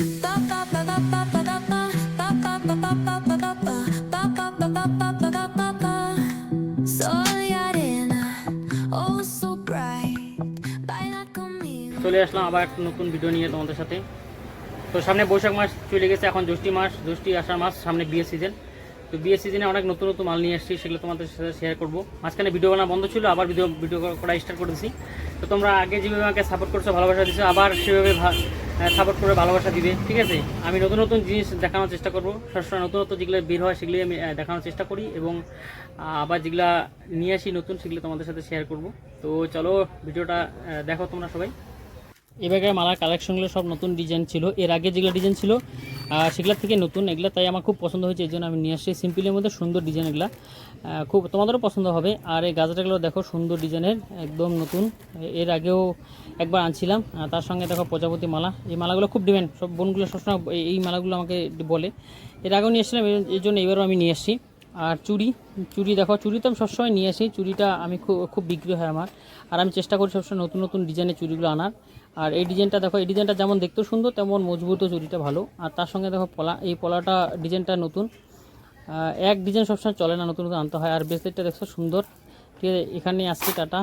চলে আসলাম আবার একটা নতুন ভিডিও নিয়ে তোমাদের সাথে। তো সামনে বৈশাখ মাস চলে গেছে, এখন জ্যৈষ্ঠী মাস, জ্যৈষ্ঠী আষাঢ় মাস, সামনে বিয়ে সিজন তো বিয়ে সিজনে অনেক নতুন নতুন মাল নিয়ে আসছি সেগুলো তোমাদের সাথে শেয়ার করব। মাঝখানে ভিডিও বানা বন্ধ ছিল, আবার ভিডিও ভিডিও করা স্টার্ট করেছি তো তোমরা আগে যেভাবে আমাকে সাপোর্ট করছ, ভালোবাসা দিচ্ছো আবার সেভাবে সাপোর্ট করবে ভালোবাসা দিবে। ঠিক আছে? আমি নতুন নতুন জিনিস দেখানোর চেষ্টা করব। সবসময় নতুন নতুন যেগুলো বের হয় সেগুলি আমি দেখানোর চেষ্টা করি এবং আবার যেগুলা নিয়ে আসি নতুন সেগুলো তোমাদের সাথে শেয়ার করব। তো চলো, ভিডিওটা দেখো তোমরা সবাই। এবারের মালার কালেকশনগুলো সব নতুন ডিজাইন ছিল। এর আগে যেগুলো ডিজাইন ছিল সেগুলোর থেকে নতুন। এগুলো তাই আমার খুব পছন্দ হয়েছে, এই জন্য আমি নিয়ে আসছি। সিম্পলের মধ্যে সুন্দর ডিজাইন এগুলো। খুব তোমাদেরও পছন্দ হবে। আর এই গাছটাগুলো দেখো, সুন্দর ডিজাইনের একদম নতুন। এর আগেও একবার আনছিলাম। তার সঙ্গে দেখো প্রজাপতি মালা। এই মালাগুলো খুব ডিমান্ড সব বোনগুলো সবসময় এই- মালাগুলো আমাকে বলে। এর আগেও নিয়ে এসেছিলাম এই- জন্য এবারও আমি নিয়ে এসেছি আর চুড়ি চুড়ি দেখো চুড়ি তো আমি সবসময় নিয়ে আসি। চুড়িটা আমি খুব খুব বিক্রি হয় আমার। আর আমি চেষ্টা করি সবসময় নতুন নতুন ডিজাইনের চুড়িগুলো আনার। আর এই ডিজাইনটা দেখো, এই ডিজাইনটা যেমন দেখতেও সুন্দর, তেমন মজবুত চুরিটা ভালো। আর তার সঙ্গে দেখো, পলা, এই পলাটা ডিজাইনটা নতুন। এক ডিজাইন সবসময় চলে না, নতুন নতুন আনতে হয়। আর ব্রেসলেটটা দেখছ সুন্দর। ঠিক আছে এখানে আসছি, টাটা।